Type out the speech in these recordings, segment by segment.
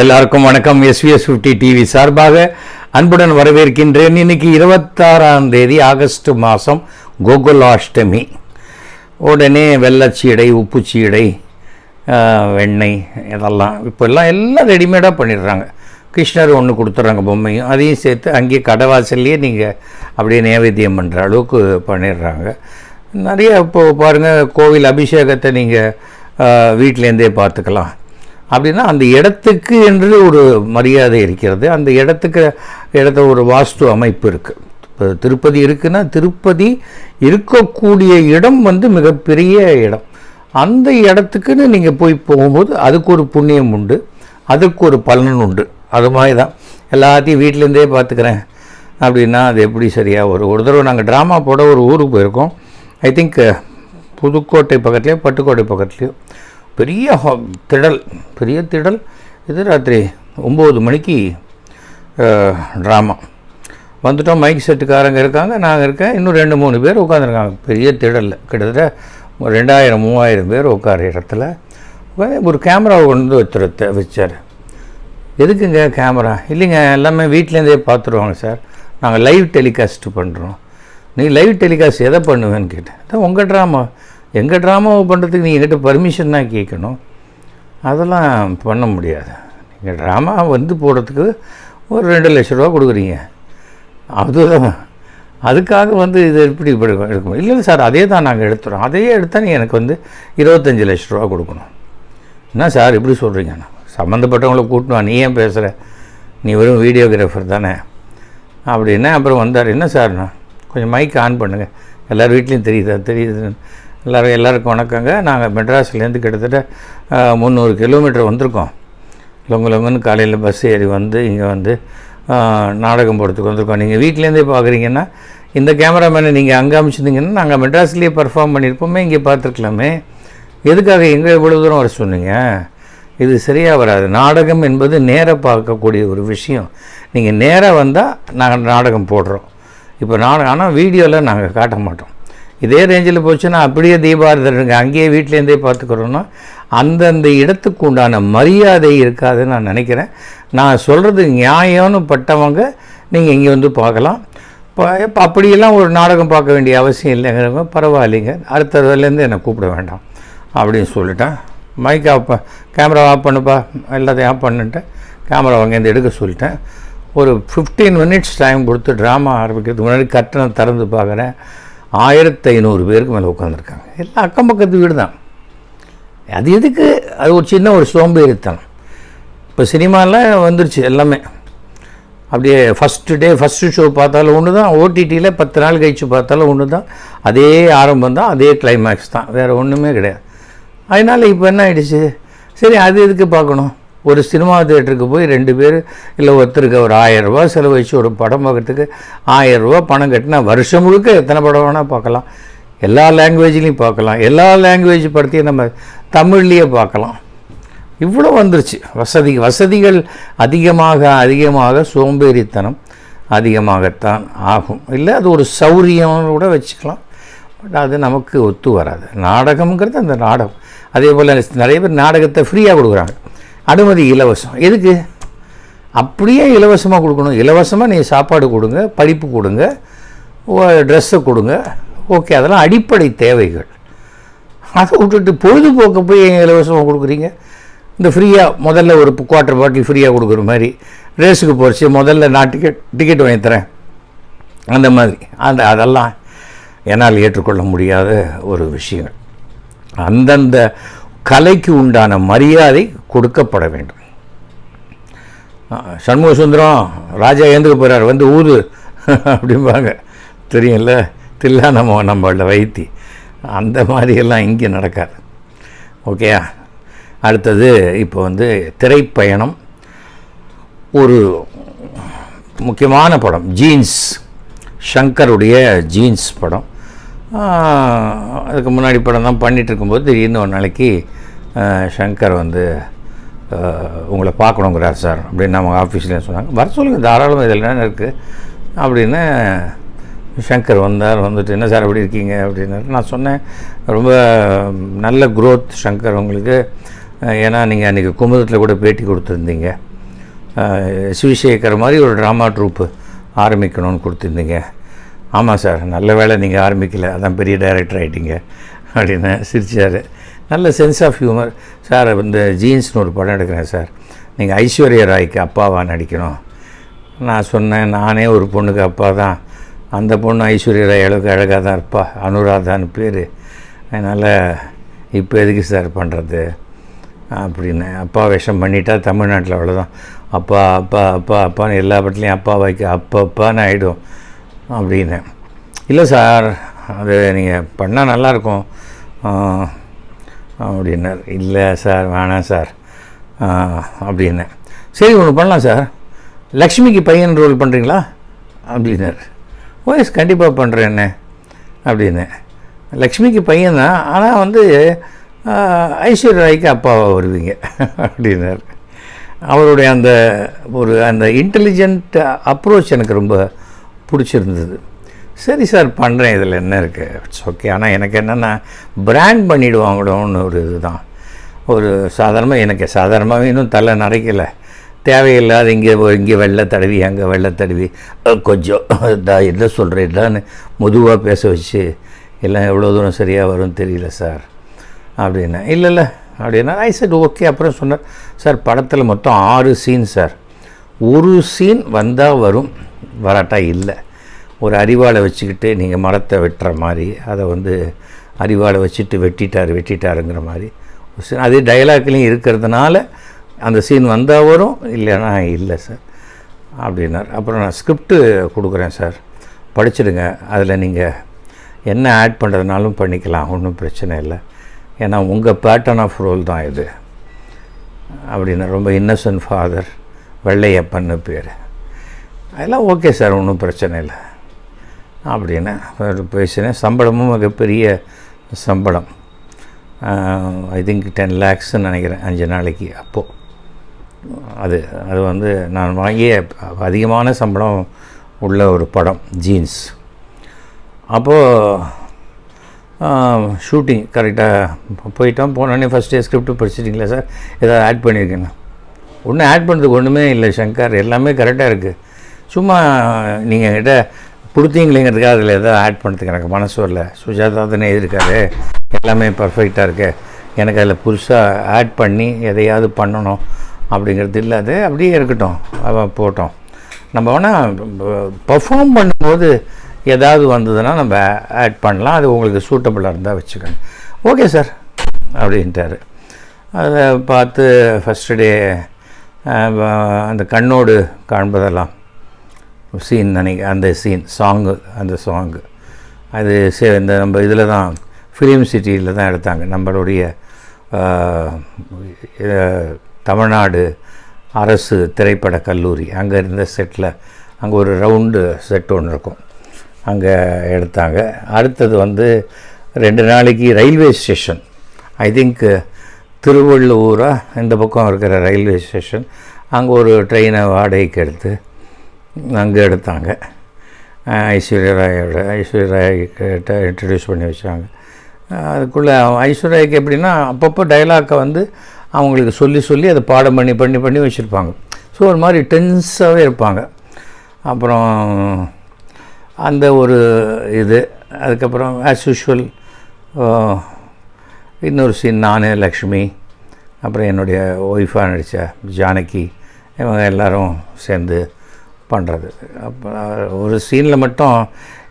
எல்லாருக்கும் வணக்கம். SVS fifty TV சார்பாக அன்புடன் வரவேற்கின்றேன். இன்னைக்கு இருபத்தாறாம் தேதி ஆகஸ்ட் மாதம் கோகுலாஷ்டமி. உடனே வெள்ளச்சீடை உப்புச்சீடை வெண்ணெய் இதெல்லாம். இப்போல்லாம் எல்லாம் ரெடிமேடாக பண்ணிடுறாங்க. கிருஷ்ணர் ஒன்று கொடுத்துட்றாங்க பொம்மையும். அதையும் சேர்த்து அங்கேயே கடைவாசல்லையே நீங்கள் அப்படியே நைவேத்தியம் பண்ணுற அளவுக்கு பண்ணிடுறாங்க. நிறைய இப்போ பாருங்கள் கோவில் அபிஷேகத்தை நீங்கள் வீட்டிலேருந்தே பார்த்துக்கலாம். அப்படின்னா அந்த இடத்துக்கு என்று ஒரு மரியாதை இருக்கிறது. அந்த இடத்துக்கு இடத்த ஒரு வாஸ்து அமைப்பு இருக்குது இப்போ திருப்பதி இருக்குன்னா திருப்பதி இருக்கக்கூடிய இடம் வந்து மிகப்பெரிய இடம். அந்த இடத்துக்குன்னு நீங்கள் போய் போகும்போது அதுக்கு ஒரு புண்ணியம் உண்டு அதுக்கு ஒரு பலன் உண்டு. அது மாதிரி தான் எல்லாத்தையும் வீட்டிலேருந்தே பார்த்துக்கிறேன் அப்படின்னா அது எப்படி சரியாக வரும்? ஒரு தடவை நாங்கள் ட்ராமா போட ஒரு ஊருக்கு போயிருக்கோம். ஐ திங்க் புதுக்கோட்டை பக்கத்துலேயோ பட்டுக்கோட்டை பக்கத்துலேயோ. பெரிய ஹா- திடல் பெரிய திடல் இது ராத்திரி ஒம்பது மணிக்கு ட்ராமா வந்துட்டோம் மைக் செட்டுக்காரங்க இருக்காங்க நாங்கள் இருக்கேன் இன்னும் ரெண்டு மூணு பேர் உட்காந்துருக்காங்க பெரிய திடலில் கிட்டத்தட்ட ரெண்டாயிரம் மூவாயிரம் பேர் உட்கார இடத்துல உட்காந்து ஒரு கேமராவை கொண்டு வந்து வச்சுருத்த வச்சார். எதுக்குங்க கேமரா இல்லைங்க எல்லாமே வீட்டிலேருந்தே பார்த்துருவாங்க சார். நாங்கள் லைவ் டெலிகாஸ்ட் பண்ணுறோம் நீ லைவ் டெலிகாஸ்ட் எதை பண்ணுவேன்னு கேட்டேன். உங்கள் ட்ராமா எங்கள் ட்ராமாவை பண்ணுறதுக்கு நீ எங்கிட்ட பர்மிஷன் தான் கேட்கணும். அதெல்லாம் பண்ண முடியாது. நீங்கள் ட்ராமா வந்து போடுறதுக்கு ஒரு ரெண்டு லட்ச ரூபா கொடுக்குறீங்க. அதுதான் அதுக்காக வந்து இது எப்படி இப்படி எடுக்கணும்? இல்லை சார் அதே தான் நாங்கள் எடுத்துகிறோம் அதையே எடுத்தால் நீ எனக்கு வந்து இருபத்தஞ்சி லட்ச ரூபா கொடுக்கணும். என்ன சார் இப்படி சொல்கிறீங்க நான் சம்மந்தப்பட்டவங்கள கூட்டணும் நீ ஏன் பேசுகிற நீ வெறும் வீடியோகிராஃபர் தானே. அப்படின்னா அப்புறம் வந்தார். என்ன சார்ண்ணா கொஞ்சம் மைக் ஆன் பண்ணுங்கள் எல்லார் வீட்லேயும் தெரியுதா? தெரியுது எல்லோரும் எல்லாருக்கும் வணக்கங்க. நாங்கள் மெட்ராஸ்லேருந்து கிட்டத்தட்ட முந்நூறு கிலோமீட்டர் வந்திருக்கோம். லொங்கு லொங்குன்னு காலையில் பஸ் ஏறி வந்து இங்கே வந்து நாடகம் போடுறதுக்கு வந்திருக்கோம். நீங்கள் வீட்டிலேருந்தே பார்க்குறீங்கன்னா இந்த கேமராமேனை நீங்கள் அங்கே அமிச்சிருந்தீங்கன்னா நாங்கள் மெட்ராஸ்லேயே பர்ஃபார்ம் பண்ணியிருப்போமே இங்கே பார்த்துருக்கலாமே எதுக்காக எங்கே இவ்வளோ தூரம் வர சொன்னீங்க? இது சரியாக வராது. நாடகம் என்பது நேராக பார்க்கக்கூடிய ஒரு விஷயம். நீங்கள் நேராக வந்தால் நாங்கள் நாடகம் போடுறோம். இப்போ நாடகம் ஆனால் வீடியோவில் நாங்கள் காட்ட மாட்டோம். இதே ரேஞ்சில் போச்சுன்னா அப்படியே தீபாரதனுங்க அங்கேயே வீட்டிலேருந்தே பார்த்துக்கிறோன்னா அந்தந்த இடத்துக்கு உண்டான மரியாதை இருக்காதுன்னு நான் நினைக்கிறேன். நான் சொல்கிறது நியாயம்னு பட்டவங்க நீங்கள் இங்கே வந்து பார்க்கலாம். இப்போ அப்படியெல்லாம் ஒரு நாடகம் பார்க்க வேண்டிய அவசியம் இல்லைங்கிறவங்க பரவாயில்லைங்க. அடுத்த தடவைலேருந்து என்னை கூப்பிட வேண்டாம் அப்படின்னு சொல்லிட்டேன். மைக் ஆஃப் கேமரா ஆஃப் பண்ணுப்பா. எல்லாத்தையும் ஆஃப் பண்ணிட்டேன் கேமரா அங்கேருந்து எடுக்க சொல்லிட்டேன். ஒரு ஃபிஃப்டீன் மினிட்ஸ் டைம் கொடுத்து ட்ராமா ஆரம்பிக்கிறதுக்கு முன்னாடி கட்டணம் திறந்து பார்க்குறேன். ஆயிரத்தி ஐநூறு பேருக்கு மேலே உட்காந்துருக்காங்க எல்லாம் அக்கம் பக்கத்து வீடு தான். அது எதுக்கு? அது ஒரு சின்ன ஒரு சோம்பேறித்தனம். இப்போ சினிமாவில் வந்துருச்சு எல்லாமே. அப்படியே ஃபஸ்ட்டு டே ஃபஸ்ட்டு ஷோ பார்த்தாலும் ஒன்று தான் ஓடிடியில் பத்து நாள் கழிச்சு பார்த்தாலும் ஒன்று தான் அதே ஆரம்பம் தான் அதே கிளைமேக்ஸ் தான். வேறு ஒன்றுமே கிடையாது. அதனால் இப்போ என்ன ஆகிடுச்சு சரி அது எதுக்கு பார்க்கணும்? ஒரு சினிமா தேட்டருக்கு போய் ரெண்டு பேர் இல்லை ஒருத்தருக்கு ஒரு ஆயரூபா ரூபாய் செலவழிச்சு ஒரு படம் பார்க்கறதுக்கு ஆயரூபா பணம் கட்டினா வருஷம் முழுக்க எத்தனை படம் வேணால் பார்க்கலாம். எல்லா லாங்குவேஜ்லேயும் பார்க்கலாம். எல்லா லாங்குவேஜ் படத்தையும் நம்ம தமிழ்லேயே பார்க்கலாம். இவ்வளோ வந்துருச்சு. வசதி வசதிகள் அதிகமாக அதிகமாக சோம்பேறித்தனம் அதிகமாகத்தான் ஆகும். இல்லை அது ஒரு சௌரியம் கூட வச்சுக்கலாம். பட் அது நமக்கு ஒத்து வராது. நாடகம்ங்கிறது அந்த நாடகம். அதே போல் நிறைய பேர் நாடகத்தை ஃப்ரீயாக கொடுக்குறாங்க. அனுமதி இலவசம். எதுக்கு? அப்படியே இலவசமாக கொடுக்கணும். இலவசமாக நீ சாப்பாடு கொடுங்க படிப்பு கொடுங்க ட்ரெஸ்ஸை கொடுங்க. ஓகே அதெல்லாம் அடிப்படை தேவைகள். அதை விட்டுட்டு பொழுதுபோக்கு போய் ஏன் இலவசமாக கொடுக்குறீங்க? இந்த ஃப்ரீயாக முதல்ல ஒரு குவார்ட்டர் பாட்டில் ஃப்ரீயாக கொடுக்குற மாதிரி. ரேஸுக்கு போச்சு முதல்ல நான் டிக்கெட் டிக்கெட் வாங்கி தரேன். அந்த மாதிரி. அந்த அதெல்லாம் என்னால் ஏற்றுக்கொள்ள முடியாத ஒரு விஷயம் அந்தந்த கலைக்கு உண்டான மரியாதை கொடுக்கப்பட வேண்டும். சண்முக சுந்தரம் ராஜா ஏந்துக்க போகிறார் வந்து ஊது அப்படிம்பாங்க. தெரியும்ல தில்லா நம்ம நம்மள வைத்தி. அந்த மாதிரியெல்லாம் இங்கே நடக்காது. ஓகேயா அடுத்தது இப்போ வந்து திரைப்பயணம். ஒரு முக்கியமான படம் ஜீன்ஸ் ஷங்கருடைய ஜீன்ஸ் படம். அதுக்கு முன்னாடி படம் தான் பண்ணிகிட்டு இருக்கும்போது திடீர்னு ஒரு நாளைக்கு சங்கர் ஷங்கர் வந்து உங்களை பார்க்கணுங்கிறார் சார் அப்படின்னு நம்ம ஆஃபீஸில் சொன்னாங்க. வர சொல்லுங்கள் தாராளமாக இதில் என்ன இருக்குது அப்படின்னு சங்கர் வந்தார் வந்துட்டு என்ன சார் எப்படி இருக்கீங்க? அப்படின்னு நான் சொன்னேன் ரொம்ப நல்ல குரோத் சங்கர் உங்களுக்கு. ஏன்னா நீங்கள் அன்றைக்கி குமுதத்தில் கூட பேட்டி கொடுத்துருந்தீங்க. சிவிசேகர் சிவசேகர் மாதிரி ஒரு ட்ராமா ட்ரூப்பு ஆரம்பிக்கணும்னு கொடுத்துருந்தீங்க. ஆமாம் சார் நல்ல வேளை நீங்கள் ஆரம்பிக்கலை. அதான் பெரிய டைரக்டர் ஆகிட்டீங்க அப்படின்னு சிரிச்சார். நல்ல சென்ஸ் ஆஃப் ஹியூமர் சார் இந்த ஜீன்ஸ்னு ஒரு படம் எடுக்கிறேன் சார் நீங்கள் ஐஸ்வர்யா ராய்க்கு அப்பாவா நடிக்கணும். நான் சொன்னேன் நானே ஒரு பொண்ணுக்கு அப்பா தான். அந்த பொண்ணு ஐஸ்வர்யா ராய் அளவுக்கு அழகாக தான் இருப்பா. அனுராதான்னு பேர். அதனால் இப்போ எதுக்கு சார் பண்ணுறது அப்படின்னு. அப்பா விஷம் பண்ணிட்டா தமிழ்நாட்டில் அவ்வளோதான் அப்பா அப்பா அப்பா அப்பான்னு எல்லா படத்துலையும் அப்பா வைக்க அப்பா அப்பான்னு ஆகிடும் அப்படின்னு. இல்லை சார் அது நீங்கள் பண்ணால் நல்லாயிருக்கும் அப்படின்னார் இல்லை சார் வேணாம் சார். அப்படின்னேன் சரி ஒன்று பண்ணலாம் சார். லக்ஷ்மிக்கு பையன் ரோல் பண்ணுறீங்களா அப்படின்னார். ஓஎஸ் கண்டிப்பாக பண்ணுறேன்னே அப்படின்னேன் லக்ஷ்மிக்கு பையன் தான் ஆனால் வந்து ஆ, ஐஸ்வர்யா ராய்க்கு அப்பாவாக வருவீங்க. அப்படின்னார். அவருடைய அந்த ஒரு அந்த இன்டெலிஜென்ட் அப்ரோச் எனக்கு ரொம்ப பிடிச்சிருந்தது. சரி சார் பண்ணுறேன் இதில் என்ன இருக்குது இட்ஸ் ஓகே ஆனால் எனக்கு என்னென்னா பிராண்ட் பண்ணிவிடுவாங்கடோன்னு ஒரு இதுதான். ஒரு சாதாரணமாக எனக்கு சாதாரணமாகவே இன்னும் தலை நரைக்கலை. தேவையில்லாத இங்கே இங்கே வெள்ளை தடவி அங்கே வெள்ளை தடவி கொஞ்சம் இதா என்ன சொல்கிறேன்டான்னு மெதுவாக பேச வச்சு எல்லாம் எவ்வளோ தூரம் சரியாக வரும்னு தெரியல சார். அப்படின்னா இல்லை இல்லை. அப்படின்னா ஐ சட் ஓகே அப்புறம் சொன்னார் சார் படத்தில் மொத்தம் ஆறு சீன் சார். ஒரு சீன் வந்தால் வரும். வராட்டா இல்லை. ஒரு அறிவாளை வச்சுக்கிட்டு நீங்கள் மரத்தை வெட்டுற மாதிரி அதை வந்து அறிவாளை வச்சுட்டு வெட்டிட்டார் வெட்டிட்டாருங்கிற மாதிரி. அதே டைலாக்லேயும் இருக்கிறதுனால அந்த சீன் வந்தால் வரும் இல்லைன்னா இல்லை சார் அப்படின்னார். அப்புறம் நான் ஸ்கிரிப்டு கொடுக்குறேன் சார் படிச்சிடுங்க. அதில் நீங்கள் என்ன ஆட் பண்ணுறதுனாலும் பண்ணிக்கலாம். ஒன்றும் பிரச்சனை இல்லை. ஏன்னா உங்கள் பேட்டர்ன் ஆஃப் ரோல் தான் இது. அப்படின்னா ரொம்ப இன்னசென்ட் ஃபாதர் வெள்ளையப்பன்னு பேர். அதெல்லாம் ஓகே சார் ஒன்றும் பிரச்சனை இல்லை. அப்படின்னு பேசினேன் சம்பளமும் மிகப்பெரிய சம்பளம். ஐ திங்க் டென் லேக்ஸ்ன்னு நினைக்கிறேன் அஞ்சு நாளைக்கு அப்போது அது அது வந்து நான் வாங்கிய அதிகமான சம்பளம் உள்ள ஒரு படம் ஜீன்ஸ். அப்போது ஷூட்டிங் கரெக்டாக போயிட்டோம். போனோடனே ஃபஸ்ட் டே ஸ்கிரிப்ட் படிச்சிட்டிங்களா சார்? ஏதாவது ஆட் பண்ணியிருக்கேன் ஒன்றும் ஆட் பண்ணுறதுக்கு ஒன்றுமே இல்லை சங்கர். எல்லாமே கரெக்டாக இருக்குது சும்மா நீங்கள் கிட்டே கொடுத்தீங்களேங்கிறதுக்காக அதில் எதாவது ஆட் பண்ணுறதுக்கு எனக்கு மனசு வரல. சுஜாதா தானே எழுதியிருக்காரு எல்லாமே பர்ஃபெக்டாக இருக்கு. எனக்கு அதில் புதுசாக ஆட் பண்ணி எதையாவது பண்ணணும் அப்படிங்கிறது இல்லை. அது அப்படியே இருக்கட்டும். அவன் போட்டோம். நம்ம வேணால் பர்ஃபார்ம் பண்ணும்போது ஏதாவது வந்ததுன்னா நம்ம ஆட் பண்ணலாம். அது உங்களுக்கு சூட்டபுளாக இருந்தால் வச்சுக்கோங்க. ஓகே சார் அப்படின்ட்டாரு. அதை பார்த்து ஃபஸ்ட்டு டே அந்த கண்ணோடு காண்பதெல்லாம். சீன் நினைக்க அந்த சீன் சாங்கு அந்த சாங்கு அது சே இந்த நம்ம இதில் தான் ஃபிலிம் சிட்டியில் தான் எடுத்தாங்க. நம்மளுடைய தமிழ்நாடு அரசு திரைப்பட கல்லூரி. அங்கே இருந்த செட்டில் அங்கே ஒரு ரவுண்டு செட் ஒன்று இருக்கும். அங்கே எடுத்தாங்க. அடுத்தது வந்து ரெண்டு நாளைக்கு ரயில்வே ஸ்டேஷன் ஐ திங்க் திருவள்ளூராக இந்த பக்கம் இருக்கிற ரயில்வே ஸ்டேஷன் அங்கே ஒரு ட்ரெயினை வாடகைக்கு எடுத்து அங்கே எடுத்தாங்க. ஐஸ்வர்யா ராயோட ஐஸ்வர்யா ராய் கிட்ட இன்ட்ரடியூஸ் பண்ணி வச்சாங்க. அதுக்குள்ளே ஐஸ்வர்யாக்கு எப்படின்னா அப்பப்போ டைலாக்கை வந்து அவங்களுக்கு சொல்லி சொல்லி அதை பாடம் பண்ணி பண்ணி பண்ணி வச்சுருப்பாங்க. ஸோ ஒரு மாதிரி டென்ஸாகவே இருப்பாங்க. அப்புறம் அந்த ஒரு இது அதுக்கப்புறம் ஆஸ் யூஷுவல் இன்னொரு சீன் நான் லக்ஷ்மி அப்புறம் என்னுடைய ஒய்ஃபாக நடித்த ஜானகி இவங்க எல்லாரும் சேர்ந்து பண்ணுறது அப்போ ஒரு சீனில் மட்டும்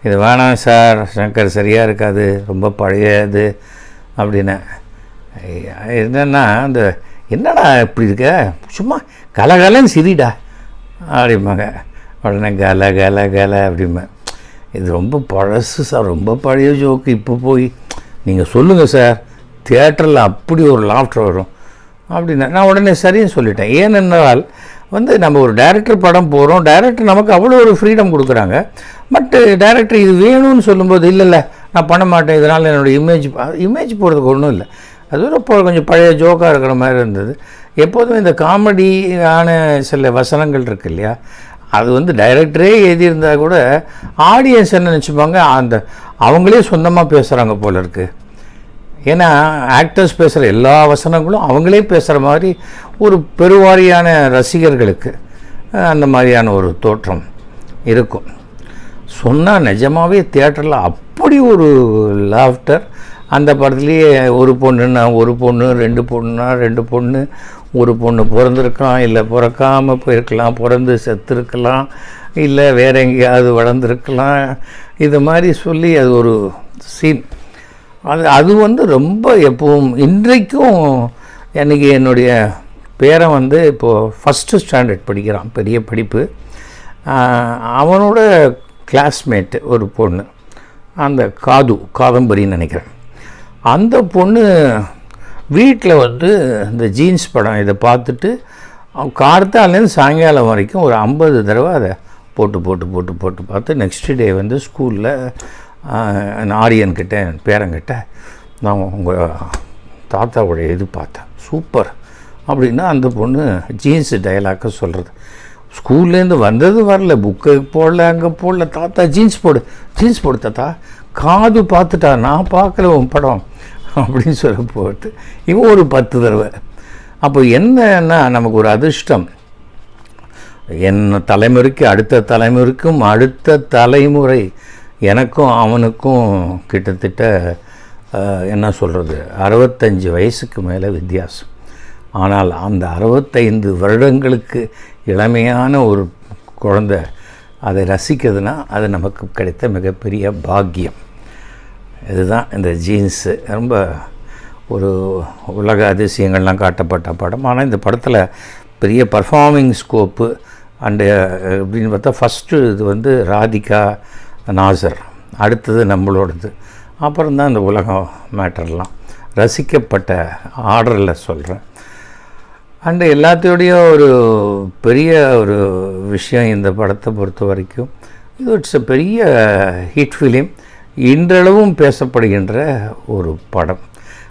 இது வேணாம் சார் சங்கர் சரியாக இருக்காது ரொம்ப பழைய இது அப்படின்னு. என்னென்னா அந்த என்னடா இப்படி இருக்க? சும்மா கலகலன்னு சிரிடா அப்படிம்பாங்க. உடனே கல கல கல அப்படிம்பேன் இது ரொம்ப பழசு சார் ரொம்ப பழைய ஜோக்கு இப்போ போய் நீங்கள் சொல்லுங்கள் சார் தியேட்டரில் அப்படி ஒரு லாஃப்டர் வரும் அப்படின்னா நான் உடனே சரின்னு சொல்லிட்டேன். ஏனென்றால் வந்து நம்ம ஒரு டைரக்டர் படம் போகிறோம் டைரக்டர் நமக்கு அவ்வளோ ஒரு ஃப்ரீடம் கொடுக்குறாங்க. பட்டு டைரக்டர் இது வேணும்னு சொல்லும்போது இல்லை இல்லை நான் பண்ண மாட்டேன். இதனால் என்னோடய இமேஜ் இமேஜ் போகிறதுக்கு ஒன்றும் இல்லை. அது ஒரு இப்போ கொஞ்சம் பழைய ஜோக்காக இருக்கிற மாதிரி இருந்தது. எப்போதும் இந்த காமெடியான சில வசனங்கள் இருக்கு இல்லையா? அது வந்து டைரக்டரே எழுதியிருந்தா கூட ஆடியன்ஸ் என்ன நினச்சிப்பாங்க? அந்த அவங்களே சொந்தமாக பேசுகிறாங்க போல இருக்குது ஏன்னா ஆக்டர்ஸ் பேசுகிற எல்லா வசனங்களும் அவங்களே பேசுகிற மாதிரி ஒரு பெருவாரியான ரசிகர்களுக்கு அந்த மாதிரியான ஒரு தோற்றம் இருக்கும். சொன்னால் நிஜமாகவே தியேட்டரில் அப்படி ஒரு லாஃப்டர் அந்த படத்துலேயே ஒரு பொண்ணுன்னா ஒரு பொண்ணு ரெண்டு பொண்ணுனா ரெண்டு பொண்ணு ஒரு பொண்ணு பிறந்திருக்கலாம் இல்லை பிறக்காமல் போயிருக்கலாம் பிறந்து செத்துருக்கலாம் இல்லை வேற எங்கேயாவது வளர்ந்துருக்கலாம் இது மாதிரி சொல்லி அது ஒரு சீன் அது அது வந்து ரொம்ப எப்பவும் இன்றைக்கும் எனக்கு என்னுடைய பேரன் வந்து இப்போது ஃபஸ்ட்டு ஸ்டாண்டர்ட் படிக்கிறான் பெரிய படிப்பு. அவனோட கிளாஸ்மேட்டு ஒரு பொண்ணு அந்த காது காதம்பரின்னு நினைக்கிறேன். அந்த பொண்ணு வீட்டில் வந்து இந்த ஜீன்ஸ் படம் இதை பார்த்துட்டு கார்த்தாலேருந்து சாயங்காலம் வரைக்கும் ஒரு ஐம்பது தடவை அதை போட்டு போட்டு போட்டு போட்டு பார்த்து நெக்ஸ்ட் டே வந்து ஸ்கூலில் ஆரியன்கிட்ட என் பேரங்கிட்ட நான் உங்கள் தாத்தாவுடைய இது பார்த்தேன் சூப்பர். அப்படின்னா அந்த பொண்ணு ஜீன்ஸ் டயலாக்க சொல்கிறது ஸ்கூல்லேருந்து வந்தது வரல. புக்கு போடல அங்கே போடல. தாத்தா ஜீன்ஸ் போடு. ஜீன்ஸ் போடு தாத்தா. காது பார்த்துட்டா நான் பார்க்கல உன் படம். அப்படின்னு சொல்ல போட்டு இவன் ஒரு பத்து தடவை. அப்போ என்னன்னா நமக்கு ஒரு அதிர்ஷ்டம். என் தலைமுறைக்கு அடுத்த தலைமுறைக்கும் அடுத்த தலைமுறை. எனக்கும் அவனுக்கும் கிட்டத்தட்ட என்ன சொல்கிறது அறுபத்தஞ்சு வயசுக்கு மேலே வித்தியாசம். ஆனால் அந்த அறுபத்தைந்து வருடங்களுக்கு இளமையான ஒரு குழந்தை அதை ரசிக்கிறதுனா அது நமக்கு கிடைத்த மிகப்பெரிய பாக்கியம். இதுதான் இந்த ஜீன்ஸு ரொம்ப ஒரு உலக அதிசயங்கள்லாம் காட்டப்பட்ட படம். ஆனால் இந்த படத்தில் பெரிய பர்ஃபார்மிங் ஸ்கோப்பு அண்டு அப்படின்னு பார்த்தா ஃபஸ்ட்டு இது வந்து ராதிகா நாசர். அடுத்தது நம்மளோடது. அப்புறம் தான் இந்த உலகம் மேட்டர்லாம். ரசிக்கப்பட்ட ஆர்டரில் சொல்கிறேன் அண்டு எல்லாத்தையோடையும் ஒரு பெரிய ஒரு விஷயம் இந்த படத்தை பொறுத்த வரைக்கும் இது இட்ஸ் பெரிய ஹிட் ஃபிலிம் இன்றளவும் பேசப்படுகின்ற ஒரு படம்.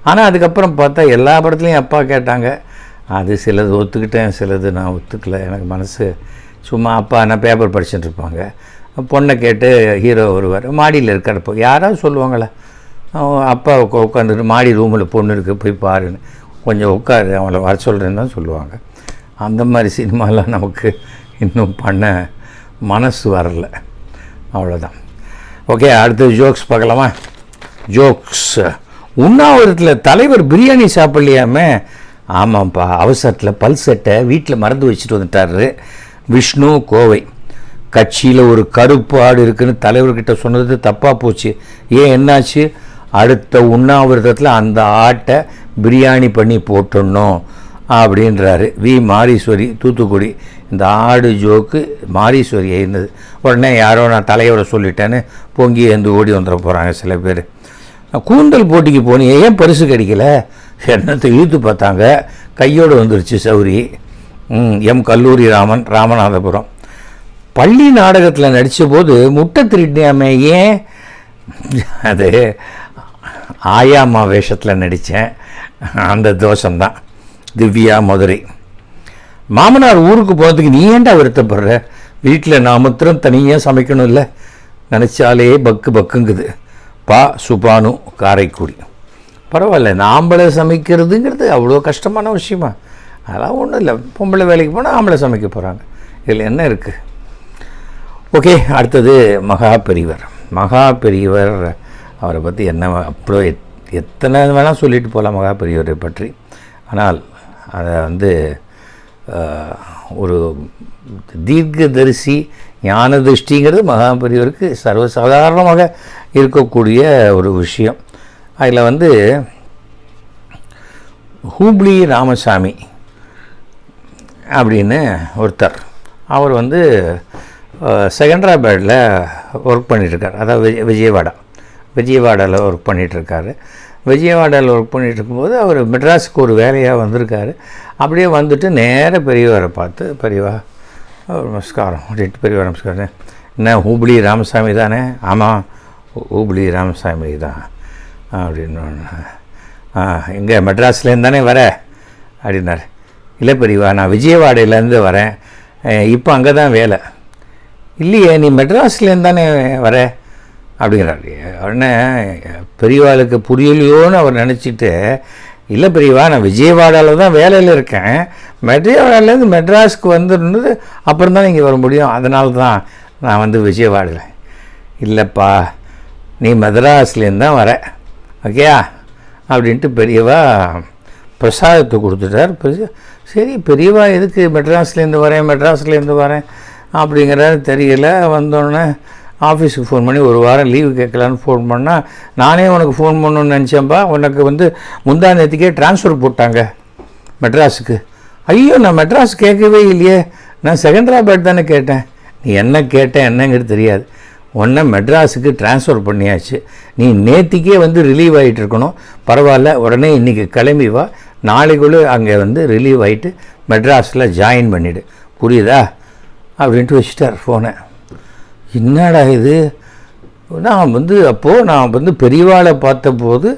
ஆனால் அதுக்கப்புறம் பார்த்தா எல்லா படத்துலையும் அப்பா கேட்டாங்க அது சிலது ஒத்துக்கிட்டேன் சிலது நான் ஒத்துக்கல. எனக்கு மனசு சும்மா அப்பா நான் பேப்பர் படிச்சுட்டு இருப்பாங்க. பொண்ணை கேட்டு ஹீரோ வருவார். மாடியில் இருக்கிறப்போ யாராவது சொல்லுவாங்களே அவன் அப்பா உட்காந்துட்டு மாடி ரூமில் பொண்ணு இருக்குது போய் பாருன்னு. கொஞ்சம் உட்காரு அவங்கள வர சொல்கிறேன்னு தான் சொல்லுவாங்க. அந்த மாதிரி சினிமாலாம் நமக்கு இன்னும் பண்ண மனசு வரல. அவ்வளோதான் ஓகே அடுத்து ஜோக்ஸ் பார்க்கலாமா? ஜோக்ஸ். உண்ணாவிரத்தில் தலைவர் பிரியாணி சாப்பிட்லையாமே? ஆமாம்ப்பா அவசரத்தில் பல்சட்டை வீட்டில் மறந்து வச்சுட்டு வந்துட்டார் விஷ்ணு கோவை. கட்சியில் ஒரு கருப்பு ஆடு இருக்குன்னு தலைவர்கிட்ட சொன்னது தப்பாக போச்சு. ஏன் என்னாச்சு? அடுத்த உண்ணாவிரதத்தில் அந்த ஆட்டை பிரியாணி பண்ணி போட்டுடணும் அப்படின்றாரு. வி. மாரீஸ்வரி தூத்துக்குடி. இந்த ஆடு ஜோக்கு மாரீஸ்வரி இருந்தது உடனே யாரோ நான் தலையோட சொல்லிட்டேன்னு பொங்கி எழுந்து ஓடி வந்துட போகிறாங்க சில பேர். கூந்தல் போட்டிக்கு போனீங்க. ஏன் பரிசு கிடைக்கல? என்னத்தை இழுத்து பார்த்தாங்க. கையோடு வந்துருச்சு சௌரி. எம். கல்லூரி ராமன் ராமநாதபுரம். பள்ளி நாடகத்தில் நடித்த போது முட்டை திருட்டியாமே ஏன்? அது ஆயாமா வேஷத்தில் நடித்தேன் அந்த தோஷம்தான். திவ்யா மதுரை. மாமனார் ஊருக்கு போகிறதுக்கு நீ ஏன்டா வருத்தப்படுற? வீட்டில் நான் மாத்திரம் தனியாக சமைக்கணும் இல்லை நினச்சாலே பக்கு பக்குங்குது. பா சுபானு காரைக்குடி. பரவாயில்ல நாம்பளை சமைக்கிறதுங்கிறது அவ்வளோ கஷ்டமான விஷயமா? அதெல்லாம் ஒன்றும் இல்லை. பொம்பளை வேலைக்கு போனால் ஆம்பளை சமைக்க போகிறாங்க இதில் என்ன இருக்குது ஓகே அடுத்தது மகா பெரியவர் மகா பெரியவர் அவரை பற்றி என்ன அவ்வளோ எத்- எத்தனை வேணால் சொல்லிட்டு போகலாம் மகா பெரியவரை பற்றி. ஆனால் அதை வந்து ஒரு ஒரு தீர்க்கதரிசி ஞான திருஷ்டிங்கிறது மகா பெரியவருக்கு சர்வசாதாரணமாக இருக்கக்கூடிய ஒரு விஷயம். அதில் வந்து ஹூப்ளி ராமசாமி அப்படின்னு ஒருத்தர். அவர் வந்து செகண்ட்ராபேடில் ஒர்க் பண்ணிகிட்ருக்கார் அதாவது விஜய் விஜயவாடா. விஜயவாடாவில் ஒர்க் பண்ணிகிட்ருக்காரு விஜயவாடாவில் ஒர்க் பண்ணிகிட்டு இருக்கும்போது அவர் மெட்ராஸுக்கு ஒரு வேலையாக வந்திருக்காரு. அப்படியே வந்துட்டு நேராக பெரியவரை பார்த்து பெரியவா நமஸ்காரம். அப்படின்ட்டு பெரியவா நமஸ்காரம். என்ன ஹூப்ளி ராமசாமி தானே? ஆமாம் ஹூப்ளி ராமசாமி தான். அப்படின்னு ஆ இங்கே மெட்ராஸ்லேருந்து தானே வர? அப்படின்னாரு. இல்லை பெரியவா நான் விஜயவாடையிலேருந்து வரேன். இப்போ அங்கே தான் வேலை. இல்லையே நீ மெட்ராஸ்லேருந்து தானே வர? அப்படிங்கிறாரு. உடனே பெரியவாளுக்கு புரியலையோன்னு அவர் நினச்சிட்டு இல்லை பெரியவா நான் விஜயவாடாவில் தான் வேலையில் இருக்கேன். மெட்ரியாவாலேருந்து மெட்ராஸ்க்கு வந்துருந்தது அப்புறம் தான் இங்கே வர முடியும். அதனால தான் நான் வந்து விஜயவாடில். இல்லைப்பா நீ மெட்ராஸ்லேருந்து தான் வர. ஓகேயா? அப்படின்ட்டு பெரியவா பிரசாதத்தை கொடுத்துட்டார். பெரிய சரி பெரியவா எதுக்கு மெட்ராஸ்லேருந்து வரேன் மெட்ராஸ்லேருந்து வரேன்? அப்படிங்கிறது தெரியல. வந்தோடனே ஆஃபீஸுக்கு ஃபோன் பண்ணி ஒரு வாரம் லீவு கேட்கலான்னு ஃபோன் பண்ணால் நானே உனக்கு ஃபோன் பண்ணணும்னு நினச்சேன்பா. உனக்கு வந்து முந்தா டிரான்ஸ்ஃபர் ட்ரான்ஸ்ஃபர் போட்டாங்க மெட்ராஸுக்கு. ஐயோ நான் மெட்ராஸ் கேட்கவே இல்லையே. நான் செகண்ட்ராபேட் தானே கேட்டேன். நீ என்ன கேட்டேன் என்னங்கிறது தெரியாது. உன்னை மெட்ராஸுக்கு ட்ரான்ஸ்ஃபர் பண்ணியாச்சு. நீ நேத்திக்கே வந்து ரிலீவ் ஆகிட்டு இருக்கணும். பரவாயில்ல உடனே இன்றைக்கி கிளம்பி வா. நாளைக்குள்ளே அங்கே வந்து ரிலீவ் ஆகிட்டு மெட்ராஸில் ஜாயின் பண்ணிவிடு புரியுதா? அப்படின்ட்டு வச்சுட்டார் ஃபோனை. என்னடா இது? நான் வந்து அப்போது நான் வந்து பெரியவாளை பார்த்தபோது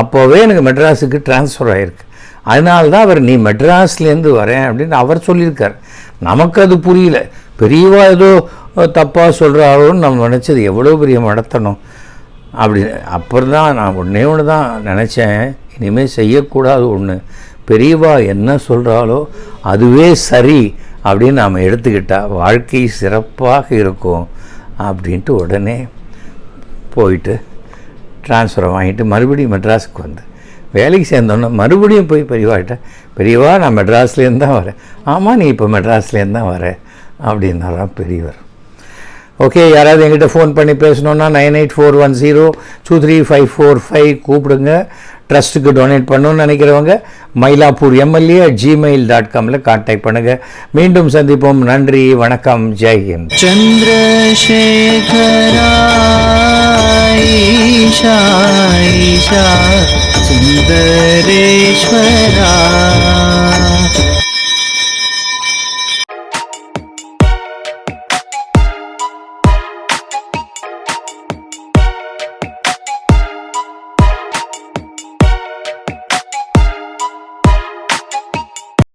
அப்போவே எனக்கு மெட்ராஸுக்கு ட்ரான்ஸ்ஃபர் ஆகிருக்கு அதனால தான் அவர் நீ மெட்ராஸ்லேருந்து வரேன் அப்படின்னு அவர் சொல்லியிருக்கார். நமக்கு அது புரியல. பெரியவா ஏதோ தப்பாக சொல்கிறாரோன்னு நம்ம நினச்சது எவ்வளோ பெரிய மடத்தணும் அப்படி அப்புறம் தான் நான் ஒன்றே ஒன்று தான் நினச்சேன். இனிமேல் செய்யக்கூடாது ஒன்று பெரியவா என்ன சொல்கிறாலோ அதுவே சரி. அப்படின்னு நாம் எடுத்துக்கிட்டால் வாழ்க்கை சிறப்பாக இருக்கும் அப்படின்ட்டு உடனே போயிட்டு ட்ரான்ஸ்ஃபரை வாங்கிட்டு மறுபடியும் மெட்ராஸுக்கு வந்து. வேலைக்கு சேர்ந்தோன்னே மறுபடியும் போய் பெரியவாகிட்ட பெரியவா நான் மெட்ராஸ்லேருந்து தான் வரேன். ஆமாம் நீ இப்போ மெட்ராஸ்லேருந்து தான் வரேன் அப்படின்னாராம் பெரியவர். ஓகே யாராவது எங்கிட்ட ஃபோன் பண்ணி பேசணுன்னா nine eight four one zero two three five four five கூப்பிடுங்க. ட்ரஸ்ட்டுக்கு டொனேட் பண்ணணும்னு நினைக்கிறவங்க Mylapore MLA at Gmail dot Kamil contact பண்ணுங்கள் மீண்டும் சந்திப்போம். நன்றி. வணக்கம். ஜெய்ஹிந்த் சந்திரசேகராயிஷா சுந்தரேஸ்வரா.